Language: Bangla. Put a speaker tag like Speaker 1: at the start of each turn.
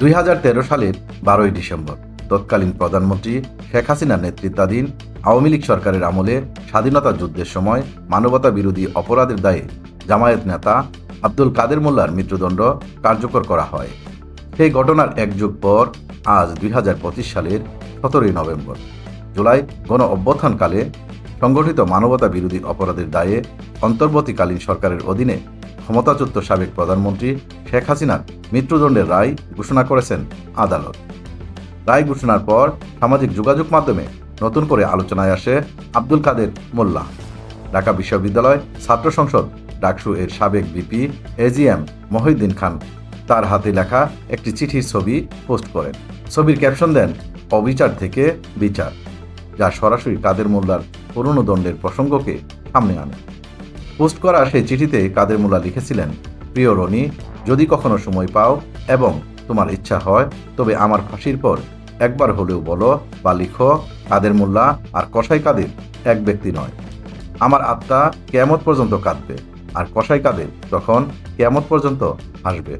Speaker 1: দুই হাজার তেরো সালের বারোই ডিসেম্বর। তৎকালীন প্রধানমন্ত্রী শেখ হাসিনার নেতৃত্বাধীন আওয়ামী লীগ সরকারের আমলে স্বাধীনতা যুদ্ধের সময় মানবতা বিরোধী অপরাধের দায়ে জামায়াত নেতা আব্দুল কাদের মোল্লার মৃত্যুদণ্ড কার্যকর করা হয়। সেই ঘটনার এক যুগ পর আজ দুই হাজার পঁচিশ সালের সতেরোই নভেম্বর। জুলাই গণ অভ্যুত্থানকালে সংগঠিত মানবতা বিরোধী অপরাধের দায়ে অন্তর্বর্তীকালীন সরকারের অধীনে ক্ষমতাচ্যুত সাবেক প্রধানমন্ত্রী শেখ হাসিনার মৃত্যুদণ্ডের রায় ঘোষণা করেছেন আদালত। রায় ঘোষণার পর সামাজিক যোগাযোগ মাধ্যমে নতুন করে আলোচনায় আসে আব্দুল কাদের মোল্লা। ঢাকা বিশ্ববিদ্যালয় ছাত্র সংসদ ডাকসু এর সাবেক বিপি এজিএম মহিউদ্দিন খান তার হাতে লেখা একটি চিঠির ছবি পোস্ট করেন। ছবির ক্যাপশন দেন, অবিচার থেকে বিচার, যা সরাসরি কাদের মোল্লার পুরনো দণ্ডের প্রসঙ্গকে সামনে আনে। পোস্ট করা সেই চিঠিতে কাদের মোল্লা লিখেছিলেন, প্রিয় রনি, যদি কখনো সময় পাও এবং তোমার ইচ্ছা হয়, তবে আমার ফাঁসির পর একবার হলেও বলো বা লিখো, কাদের মোল্লা আর কসাই কাদের এক ব্যক্তি নয়। আমার আত্মা কেয়ামত পর্যন্ত কাঁদবে, আর কসাই কাদের তখন কেয়ামত পর্যন্ত হাসবে।